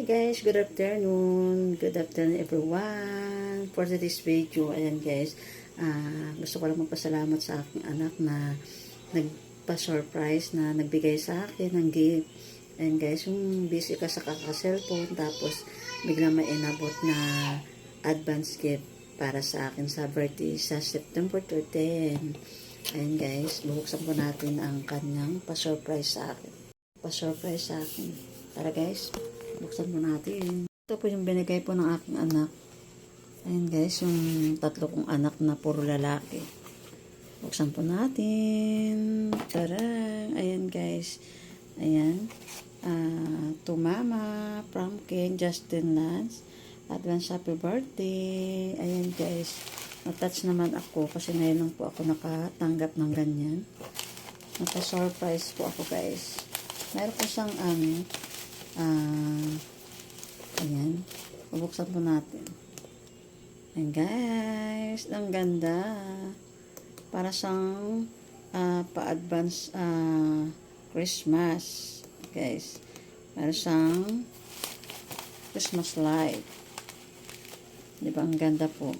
Hi guys, good afternoon. Good afternoon everyone. For today's video, ayan guys, ah, gusto ko lang magpasalamat sa aking anak na nagpa-surprise na nagbigay sa akin ng gift. Ayan guys, yung busy ka sa kaka-cellphone tapos bigla may inabot na advance gift para sa akin sa birthday sa September 13. Ayan guys, bubuksan po natin ang kanyang pa-surprise sa akin. Pa-surprise sa akin. Tara guys, buksan mo natin. Ito po yung binigay po ng aking anak. Ayan guys, yung tatlo kong anak na puro lalaki. Buksan po natin. Tara! Ayan guys. Ayan. Ah, to Mama, from Ken, Justin Lance. Advance happy birthday. Ayan guys. Natouch naman ako kasi ngayon lang po ako nakatanggap ng ganyan. Naka-surprise po ako guys. Meron po siyang ano, ah, ayan. Bubuksan po natin. Ayan guys, ang ganda. Para siyang ah, pa-advance ah, Christmas. Guys, para siyang Christmas light. Di? Ang ganda po.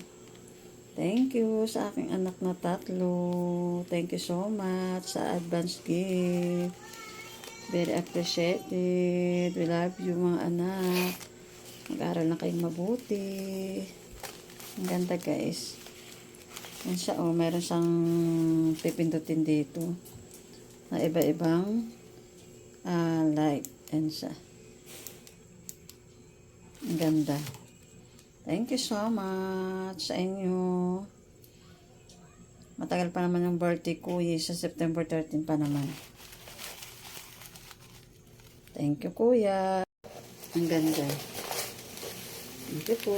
Thank you sa aking anak na tatlo. Thank you so much sa advance gift. Very appreciated. We love you mga anak. Mag-aral na kayong mabuti. Ang ganda guys. Yan siya oh. Meron siyang pipindutin dito. Na iba-ibang ah, light. Yan siya. Ang ganda. Thank you so much sa inyo. Matagal pa naman yung birthday ko eh, sa September 13 pa naman. Thank you, kuya. Ang ganda. Thank you po.